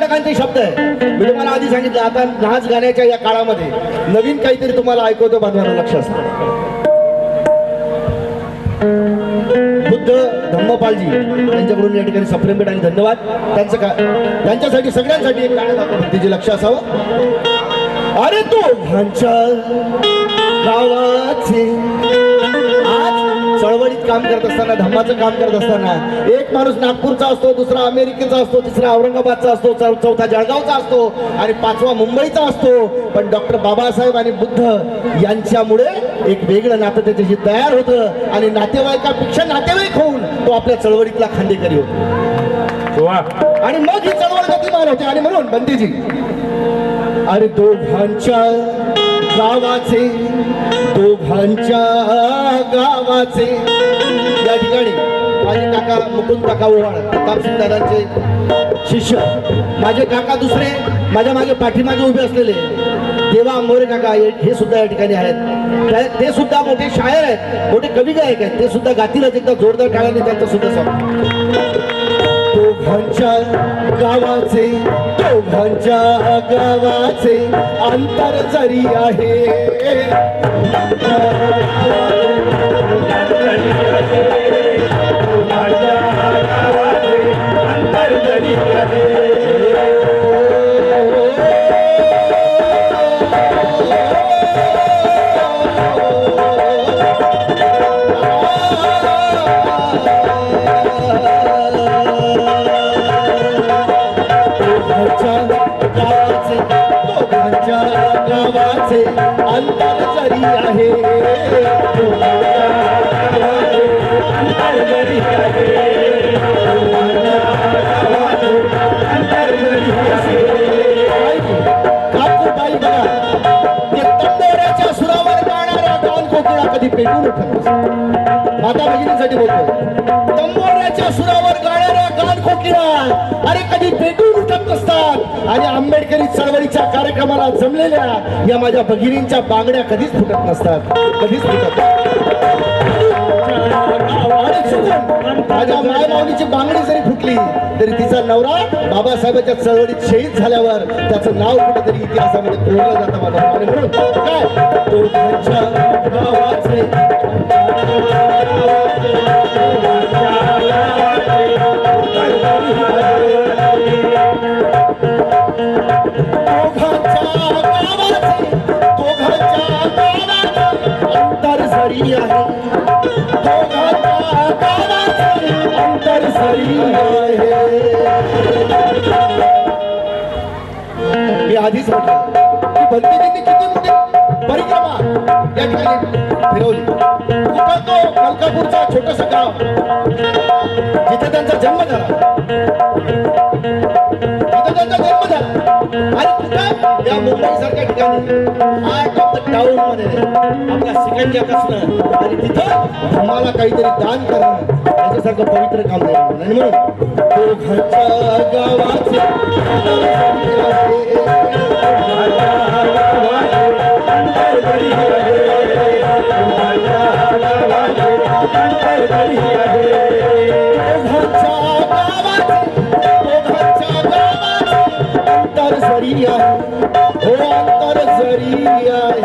कर्नाटकांचे शब्द आहे. मी तुम्हाला आधी सांगितलं आता नाच गाण्याच्या या काळामध्ये नवीन काहीतरी तुम्हाला ऐकवतो बांधवांना लक्ष असतं. बुद्ध धम्मपालजी यांच्याकडून या ठिकाणी सप्रेमेट आणि धन्यवाद. त्यांचं का त्यांच्यासाठी सगळ्यांसाठी एक गाणं दाखवतो भक्तीचे लक्ष असावं. अरे दोघांच्या गावाचे काम करत असताना धम्माचं काम करत असताना. एक माणूस नागपूरचा असतो दुसरा अमेरिकेचा असतो तिसरा औरंगाबादचा असतो चौथा जळगावचा असतो आणि पाचवा मुंबईचा असतो. पण डॉक्टर बाबासाहेब आणि बुद्ध यांच्यामुळे एक वेगळं नातं त्याच्याशी तयार होतं आणि नातेवाईकापेक्षा नातेवाईक होऊन तो आपल्या चळवळीतला खांदेकरी होतो. आणि मग ही चळवळ गतिमान होते आणि म्हणून बंदीजी अरे दोघांच्या गावाचे दोघांच्या गावाचे. या ठिकाणी माझे काका मुकुंद काका ओवाळ प्रतापसिंग शिष्य. माझे काका दुसरे माझ्या मागे पाठीमागे उभे असलेले. देवा आंबोरे काका हे हे सुद्धा या ठिकाणी आहेत. ते सुद्धा मोठे शायर आहेत मोठे कवी गायक आहेत. ते सुद्धा गातीलच एकदा जोरदार टाळ्याने त्यांचा सुद्धा सांग दोघांच्या गावाचे दोघांच्या गावाचे अंतर जरी आहे. दोघांच्या गावाचे अंतर जरी आहे. अंतर जरी आहे बघा ते सुरावर गाणाऱ्या कोकिळा कधी पेटून उठत माता भगिनीसाठी बोलतोय. तंबोऱ्याच्या सुरावर गाणाऱ्या कोकिळा अरे कधी पेटून उठत नसतात. आणि आंबेडकरी चळवळीच्या कार्यक्रमाला जमलेल्या या माझ्या भगिनींच्या बांगड्या कधीच फुटत नसतात. कधीच फुटत आणि चुकून माझ्या बांगडी जरी फुटली तरी तिचा नवरा बाबासाहेबांच्या चळवळीत शहीद झाल्यावर त्याचं नाव कुठेतरी इतिहासामध्ये कोरलं जातं माझा आणि म्हणून काय? अंतर मी आधीच म्हटलं की भंतेजींनी किती मोठी परिक्रमा या ठिकाणी फिरवली. कुठं तो मलकापूरचा छोटस गाव. जिथे त्यांचा जन्म झाला. तिथे त्यांचा जन्म आणि कुठं या मुंबई ठिकाणी. आर्ट ऑफ द टाउनमध्ये आपल्या आणि तिथं तुम्हाला काहीतरी दान करणं याच्यासारखं पवित्र काम नाही आणि म्हणून गावाचे अंतर जरी आहे हो अंतर जरी आहे.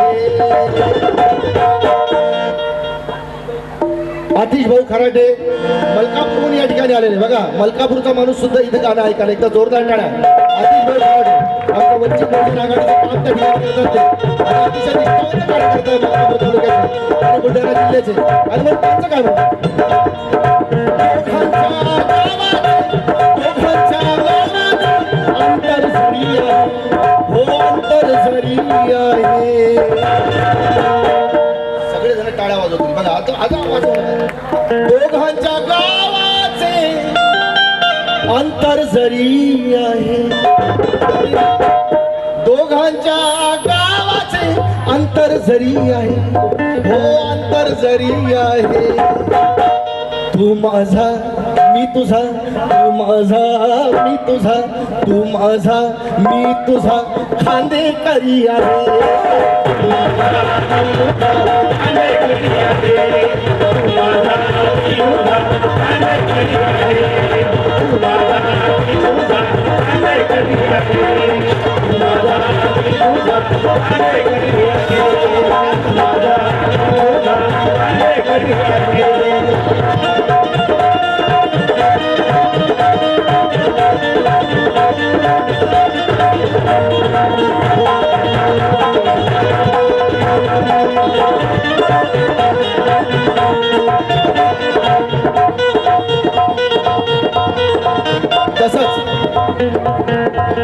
आतिश भाऊ खराटे मलकापूरहून या ठिकाणी आलेले. बघा मलकापूरचा माणूस सुद्धा इथं गाणं ऐकायला एकदा जोरदार टाळ्या आतिश भाऊ खराटे आमच्या वंचित बहुजन आघाडीचं काम त्या ठिकाणी करतात ते आणि अतिशय निष्ठावंत कार्यकर्ते आहेत मलकापूर तालुक्याचे आणि बुलढाणा जिल्ह्याचे. आणि मग त्यांचं काय म्हणणं बघा आवाज दोघांच्या गावाचे अंतर जरी आहे दोघांच्या गावाचे अंतर जरी आहे हो अंतर जरी आहे. तू माझा मी तुझा तू माझा मी तुझा तू माझा मी तुझा खांदे करिया रे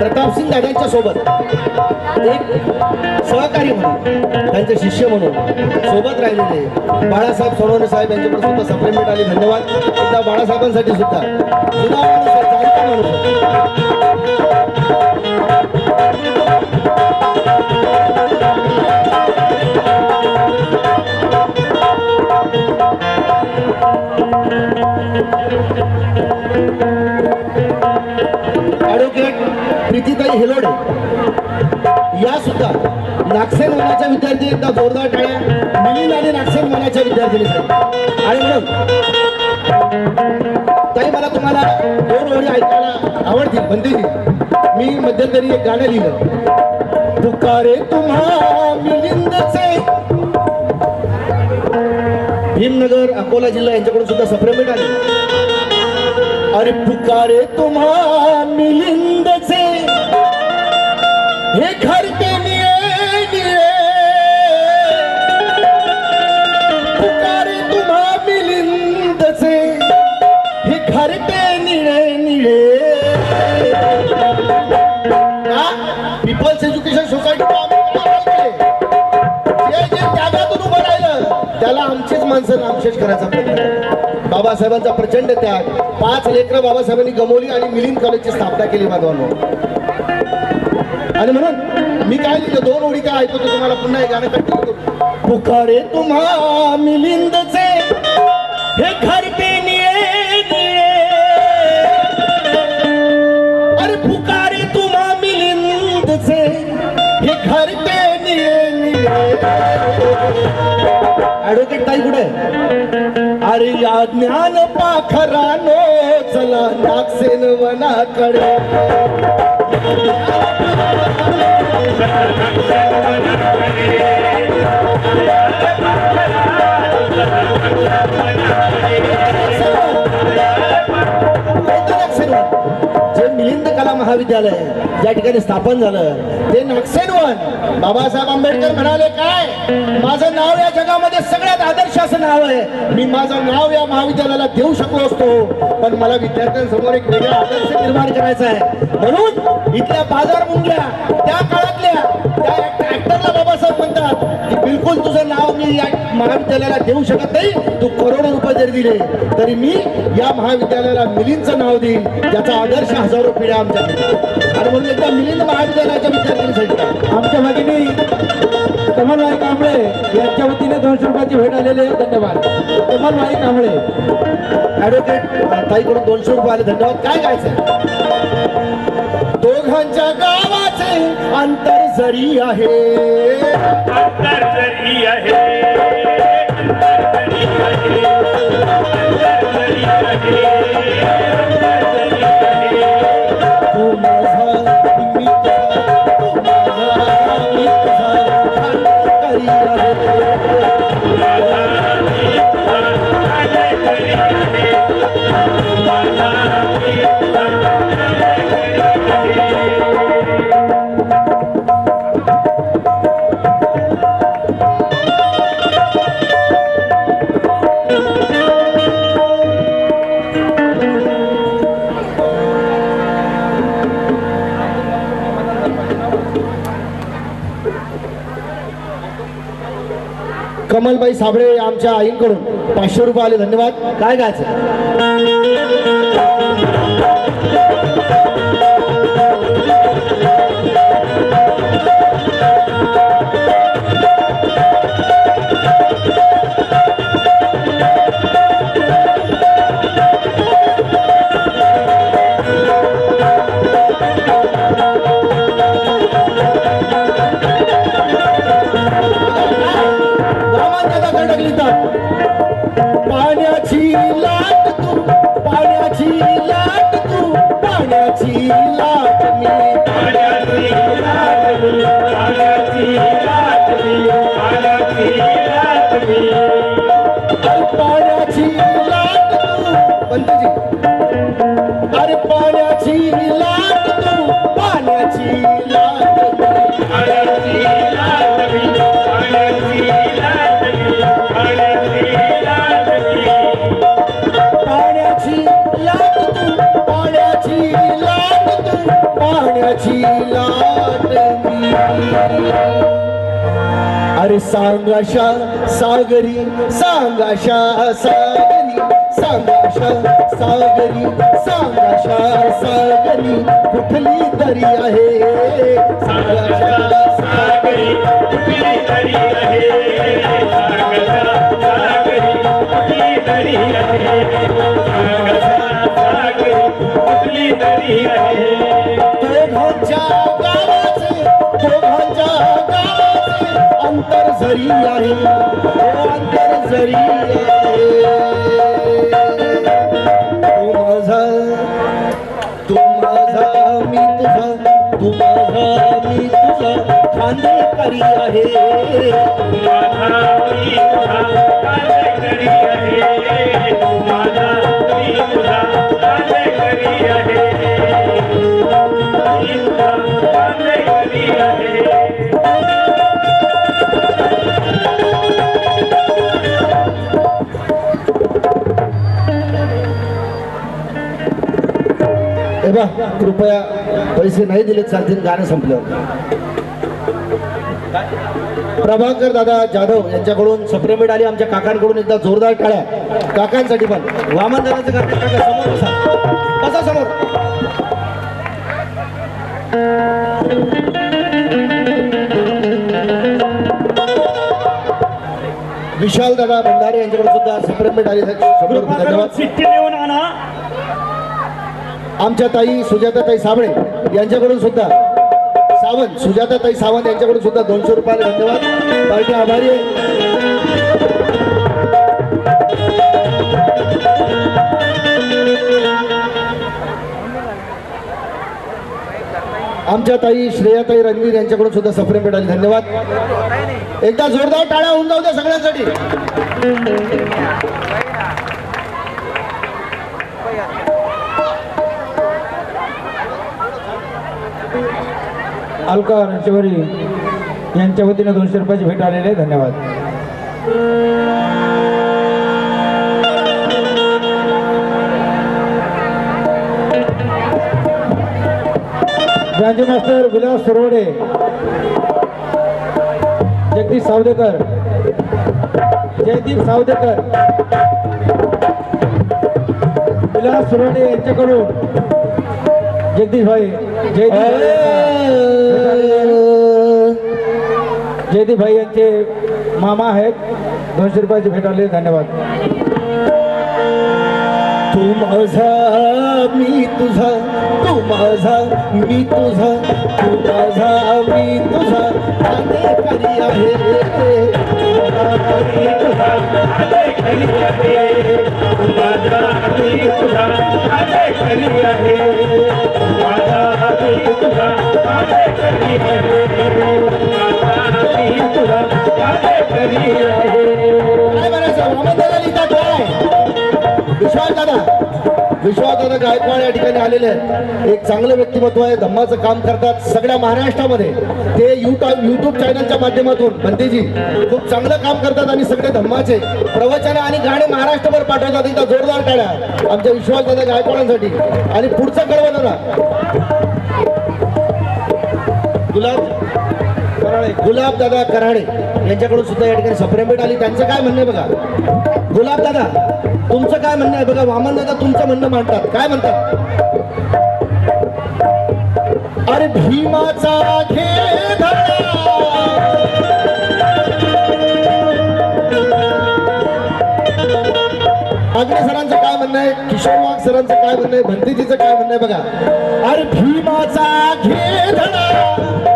प्रतापसिंग दादांच्या सोबत. एक सहकारी म्हणून त्यांचे शिष्य म्हणून सोबत राहिलेले बाळासाहेब सोनवणे साहेब यांच्याकडे सुद्धा सप्लिमेंट आले धन्यवाद. एकदा बाळासाहेबांसाठी सुद्धा. जुना माणूस जाणता माणूस आहे. ॲडव्होकेट प्रीतीताई हेलोडे. या सुद्धा. नागसेन मनाच्या विद्यार्थी एकदा जोरदार टाळ्या. मिलिंद आणि नागसेन मनाच्या विद्यार्थिनीसाठी आणि म्हणून ताई मला तुम्हाला दोन ओळी ऐकायला आवडतील बंदी मी मध्यंतरी एक गाणं लिहिलं. पुकारे तुम्हा मिलिंदचे. भीमनगर अकोला जिल्हा यांच्याकडून सुद्धा सप्रेमेट आले. अरे पुकारे तुम्हा मिलिंदचे. त्याला आमचीच माणसं नामशेष करायचा प्रयत्न बाबासाहेबांचा प्रचंड त्याग. पाच लेकरं बाबासाहेबांनी गमवली आणि मिलिंद कॉलेजची स्थापना केली बांधवांनो आणि म्हणून मी काय लिहिलं दोन ओळी काय ऐकतो तुम्हाला पुन्हा एक गाणं कंटिन्यू पुकारे तुम्हा मिलिंदचे हे ऍडव्होकेट ताई कुठे? अरे या ज्ञान पाखरानो चला नागसेन वनाकडे मिलिंद कला महाविद्यालय ज्या ठिकाणी स्थापन झालं. ते नागसेनवन बाबासाहेब आंबेडकर म्हणाले काय? माझं नाव या जगामध्ये सगळ्यात आदर्श असं नाव आहे. मी माझं नाव या महाविद्यालयाला देऊ शकलो असतो. पण मला विद्यार्थ्यांसमोर एक वेगळा आदर्श निर्माण करायचा आहे. म्हणून इथल्या बाजार मुंगल्या त्या काळातल्या बाबासाहेब म्हणतात की बिलकुल तुझं नाव मी या महाविद्यालयाला देऊ शकत नाही. तू करोडो रुपये जरी दिले तरी मी या महाविद्यालयाला मिलिंदचं नाव देईन ज्याचा आदर्श हजारो पिढ्या आमच्या आणि म्हणून एकदा मिलिंद महाविद्यालयाच्या विद्यार्थ्यांसाठी आमच्या भगिनी कमलबाई कांबळे यांच्या वतीने दोनशे रुपयाची भेट आलेले आहे. धन्यवाद. कमलबाई कांबळे. ऍडव्होकेट ताईकडून दोनशे रुपये आले. धन्यवाद. काय गायचं? दोघांच्या गावाचे अंतर जरी आहे. अंतर जरी आहे. अंतर जरी आहे. अंतर जरी आहे अंतर जरी आहे तू माझा मी तुझा, तू माझा मी तुझा, अंतरी कमलबाई साबळे आमच्या आईंकडून पाचशे रुपये आले धन्यवाद. काय गायचं? मानली जात पाण्याची लाट तू पाण्याची लाट तू पाण्याची लाट मी. पाण्याची लाट तू. पंतजी. अरे पाण्याची लाट अरे सांगाशा सागरी सांगाशा सागरी सांगाशा सागरी सांगाशा सागरी कुठली तरी आहे? सांगाशा सागरी कुठली तरी आहे? सागरा सागरी कुठली तरी आहे? सागरा सागरी कुठली तरी आहे? दोघांच्या गावाचे दोघांच्या अंतर जरी आहे अंतर जरी आहे तू माझा तू माझा मी तुझा तू माझा मी तुझा खांदेकरी आहे माझा मी तुझा आहे बा कृपया पैसे नाही दिले चालतील गाणं संपल्यावर. प्रभाकर दादा जाधव यांच्याकडून सप्रेमेट आली. आमच्या काकांकडून एकदा जोरदार टाळ्या. काकांसाठी पण. वामन दादाचं गाणं काका समोर बसा. बसा समोर. विशाल दादा भंडारे यांच्याकडून सुद्धा सप्रेमेट आली. धन्यवाद. आमच्या ताई सुजाताताई साबळे यांच्याकडून सुद्धा सावंत सुजाताताई सावंत यांच्याकडून सुद्धा दोनशे रुपयाला धन्यवाद. पार्टी आभारी आहे. आमच्या ताई श्रेयाताई रणवीर यांच्याकडून सुद्धा सप्रेम मिळाली धन्यवाद. एकदा जोरदार टाळ्या होऊन जाऊ द्या सगळ्यांसाठी. अलका रणशेवरी यांच्या वतीनं दोनशे रुपयाची भेट आलेली आहे. धन्यवाद. गांधी मास्टर विलास सुरवडे जगदीश सावदेकर जयदीप सावदेकर विलास सुरवडे यांच्याकडून जगदीश भाई जयदीप. जयदीप भाई यांचे मामा आहेत. दोनशे रुपयाचे भेटाले धन्यवाद. तू माझा मी तुझा तू माझा मी तुझा तू माझा मी तुझा. आहे. मी तुझा कांदेकरी आहे माझा मी तुझा विश्वास दादा विश्वास दादा गायकवाड या ठिकाणी आलेले आहेत. एक चांगलं व्यक्तिमत्व आहे धम्माचं काम करतात सगळ्या महाराष्ट्रामध्ये. ते युट्यूब युट्यूब चॅनलच्या माध्यमातून बंतेजी खूप चांगलं काम करतात आणि सगळे धम्माचे प्रवचन आणि गाणे महाराष्ट्रभर पाठवतात. एकदा जोरदार टाळ्या. आमच्या विश्वास दादा गायकवाडांसाठी. आणि पुढचं कळवा दादा गुलाब गुलाबदादा गुलाब दादा कराडे यांच्याकडून सुद्धा या ठिकाणी सप्रेमेट आली. त्यांचं काय म्हणणं आहे बघा? गुलाबदादा तुमचं काय म्हणणं आहे? बघा वामन दादा तुमचं म्हणणं मांडतात. काय म्हणतात? अरे भीमाचा घे सरांचं काय म्हणणं आहे? किशोर वाघ सरांचं काय म्हणणं आहे? भंतीजीचं काय म्हणणं आहे? बघा. अरे भीमाचा घे धडा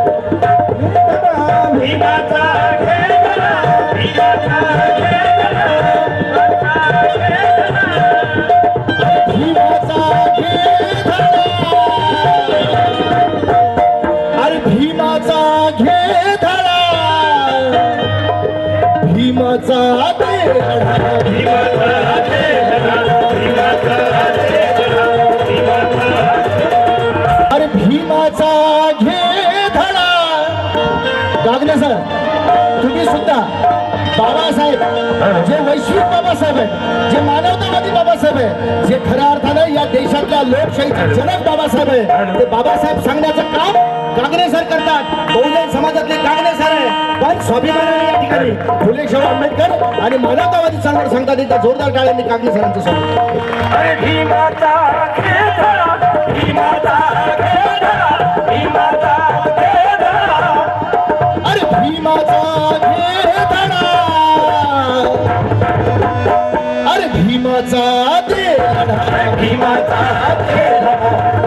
तुम्ही सुद्धा बाबासाहेब जे वैश्विक बाबासाहेब आहेत जे मानवतावादी बाबासाहेब आहे जे खऱ्या अर्थानं या देशातल्या लोकशाहीचे जनक बाबासाहेब आहे ते बाबासाहेब सांगण्याचं काम कांग्रेस सर करतात. बहुजन समाजातले कागणे सर आहे पण स्वाभिमानाने या ठिकाणी फुले शाहू आंबेडकर आणि मानवतावादी चळवळ सांगतात. एकदा जोरदार टाळ्यांनी कांग्रेस सरांचं स्वागत. भीमाचा धडा अरे भीमाचा दे धडा. भीमाचा धरा.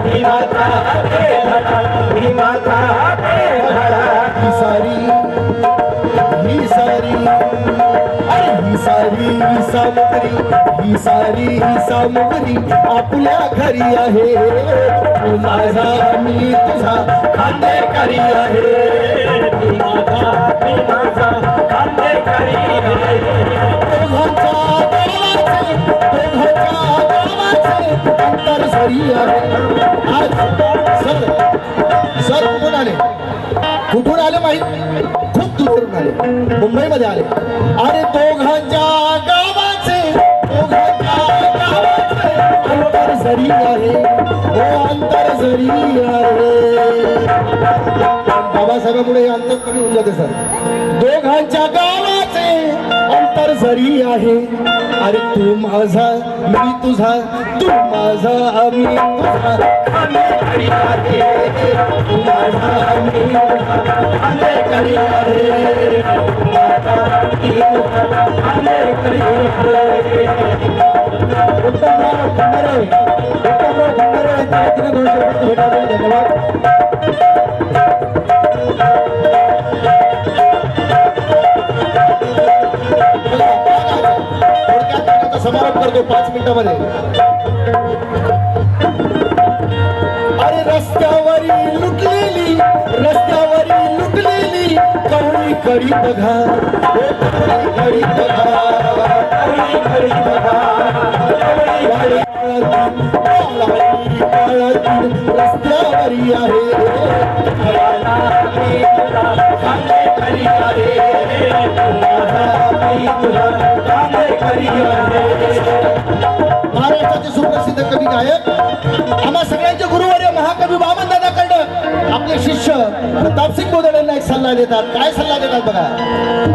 भीमाचा धरा. भीमाचा धरा. ही सारी ही सारी. सारी ही सामग्री ही सारी ही सामग्री आपल्या घरी आहे. तू माझा मी तुझा खांदेकरी आहे. भीमाचा खांदेकरी आहे. अंतर सरी आहे. आज सर सर कुठून आले? कुठून आले माहीत? खूप झाले मुंबईमध्ये आले. आणि दोघांच्या गावाचे अंतर जरी आहे हो अंतर जरी आहे. बाबासाहेबांमुळे हे अंतर कमी होऊन जाते सर. दोघांच्या गावाचे अंतर जरी आहे. अरे तू माझा मी तुझा तू आहे खांदेकरी थोडक्यात त्याचा समारोप करतो पाच मिनिटामध्ये. अरे रस्त्यावरी लुटलेली रस्त्यावरी लुटलेली कवळी कडी बघा. हो, कवळी कडी बघा कवळी कडी बघा. कवळी कडी रस्त्यावरी आहे महाराष्ट्राचे सुप्रसिद्ध कवी गायक आम्हा सगळ्यांचे गुरुवर्य महाकवी वामन दादा आपले शिष्य प्रताप सिंग बोदडेंना एक सल्ला देतात. काय सल्ला देतात बघा?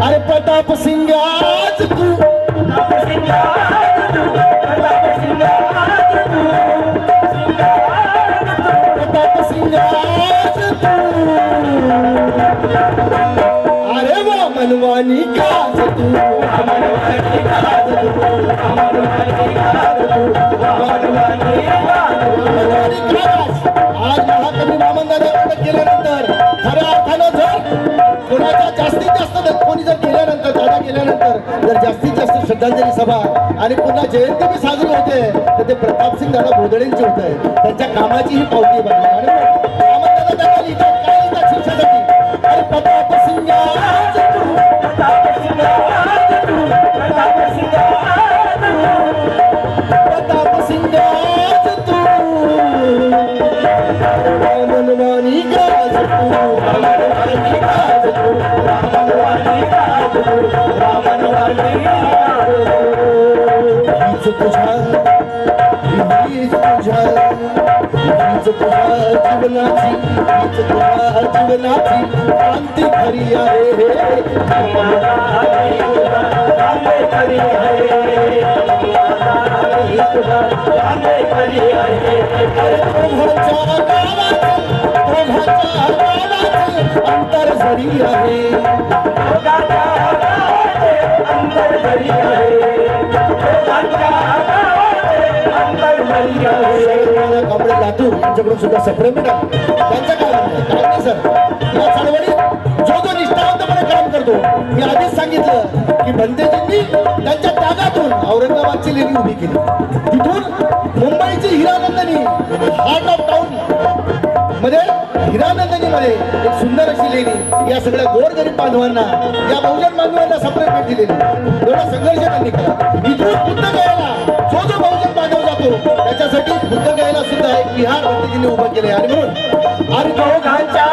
अरे प्रताप सिंग आज तू श्रद्धांजली सभा आणि पुन्हा जयंती मी साजरी होते तर ते प्रताप सिंग दादा बोदडेंची होत आहे त्यांच्या कामाची ही पावती बनली आणि हीच तुझ्या हीच तुझ्या हीच तुझ्या जीवनाची हीच तुझ्या जीवनाची क्रांती खरी आहे. अंतर झरी आहे. कपडे लातूर यांच्याकडून सुद्धा सप्रेम मिळाल त्यांचं काय म्हणणं नाही सर. या चळवळीत जो जो निष्ठावंतपणे काम करतो मी आधीच सांगितलं की बंदेजींनी त्यांच्या त्यागातून औरंगाबादची लेणी उभी केली. तिथून मुंबईची हिरानंदनी हार्ट ऑफ टाऊन मध्ये हिरानंदनी मध्ये एक सुंदर अशी लेणी. या सगळ्या गोरगरीब बांधवांना या बहुजन बांधवांना सप्रेट भेट दिलेली. एवढा संघर्ष त्यांनी केला. इथून बुद्ध गायला जो जो बहुजन बांधव जातो त्याच्यासाठी बुद्ध गायला सुद्धा एक विहार पद्धतीने उभं केले आणि म्हणून अरे दोघांच्या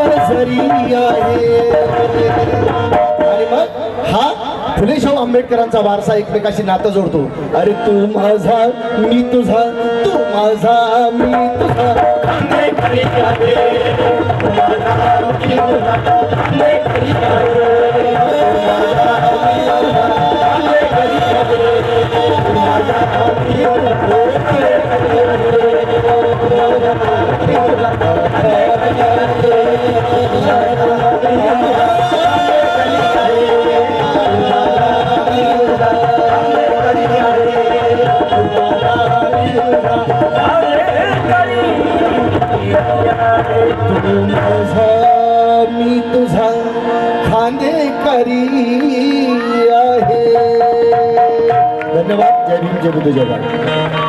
गावाचे जरी आहे आणि मग हा फुले शाहू आंबेडकरांचा वारसा एकमेकाशी नातं जोडतो. अरे तू माझा मी तुझा तू माझा मी तुझा. खांदे आहे मी तुझा खांदे करी आहे धन्यवाद. जय भीम जय बुद्ध जय